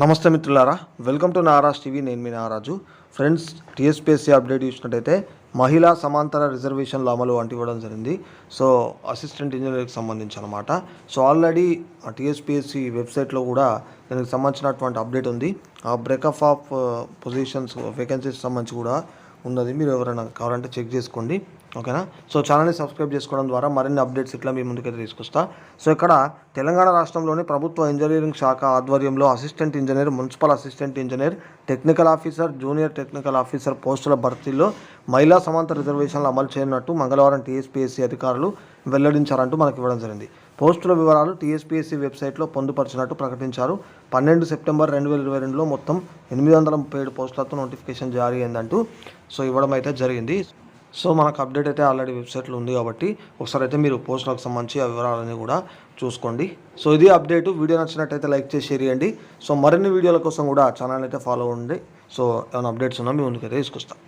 నమస్తే మిత్రులారా welcome to Naraj TV నేను మీ నారాజు. ఫ్రెండ్స్ టీఎస్పీఎస్సీ అప్డేట్ చూసినట్టయితే మహిళా సమాంతర రిజర్వేషన్ల అమలు వంటి ఇవ్వడం జరిగింది. సో అసిస్టెంట్ ఇంజనీర్కి సంబంధించి అనమాట సో ఆల్రెడీ టీఎస్పీఎస్సీ వెబ్సైట్లో కూడా దీనికి సంబంధించినటువంటి అప్డేట్ ఉంది. ఆ బ్రేకప్ ఆఫ్ పొజిషన్స్ వేకెన్సీస్ సంబంధించి కూడా ఉన్నది. మీరు ఎవరైనా కావాలంటే చెక్ చేసుకోండి. ఓకేనా సో ఛానల్ని సబ్స్క్రైబ్ చేసుకోవడం ద్వారా మరిన్ని అప్డేట్స్ ఇట్లా మీ ముందుకైతే తీసుకొస్తా. సో ఇక్కడ తెలంగాణ రాష్ట్రంలోని ప్రభుత్వ ఇంజనీరింగ్ శాఖ ఆధ్వర్యంలో assistant engineer municipal assistant engineer technical officer junior technical officer పోస్టుల భర్తీలో మహిళా సమాంతర రిజర్వేషన్లు అమలు చేయనున్నట్టు మంగళవారం టీఎస్పీఎస్సీ అధికారులు వెల్లడించారంటూ మనకు ఇవ్వడం జరిగింది. పోస్టుల వివరాలు టీఎస్పీఎస్సీ వెబ్సైట్లో పొందుపరిచినట్టు ప్రకటించారు. పన్నెండు సెప్టెంబర్ రెండు వేల ఇరవై రెండులో మొత్తం ఎనిమిది వందల ముప్పై ఏడు పోస్టులతో నోటిఫికేషన్ జారీ అయిందంటూ సో ఇవ్వడం అయితే జరిగింది. సో మనకు అప్డేట్ అయితే ఆల్రెడీ వెబ్సైట్లో ఉంది కాబట్టి ఒకసారి అయితే మీరు పోస్టులకు సంబంధించి ఆ వివరాలన్నీ కూడా చూసుకోండి. సో ఇది అప్డేట్. వీడియో నచ్చినట్టయితే లైక్ చేసి షేర్ చేయండి. సో మరిన్ని వీడియోల కోసం కూడా ఛానల్ అయితే ఫాలో అవ్వండి. సో ఏమైనా అప్డేట్స్ ఉన్నా మీ ముందుకైతే తీసుకొస్తాను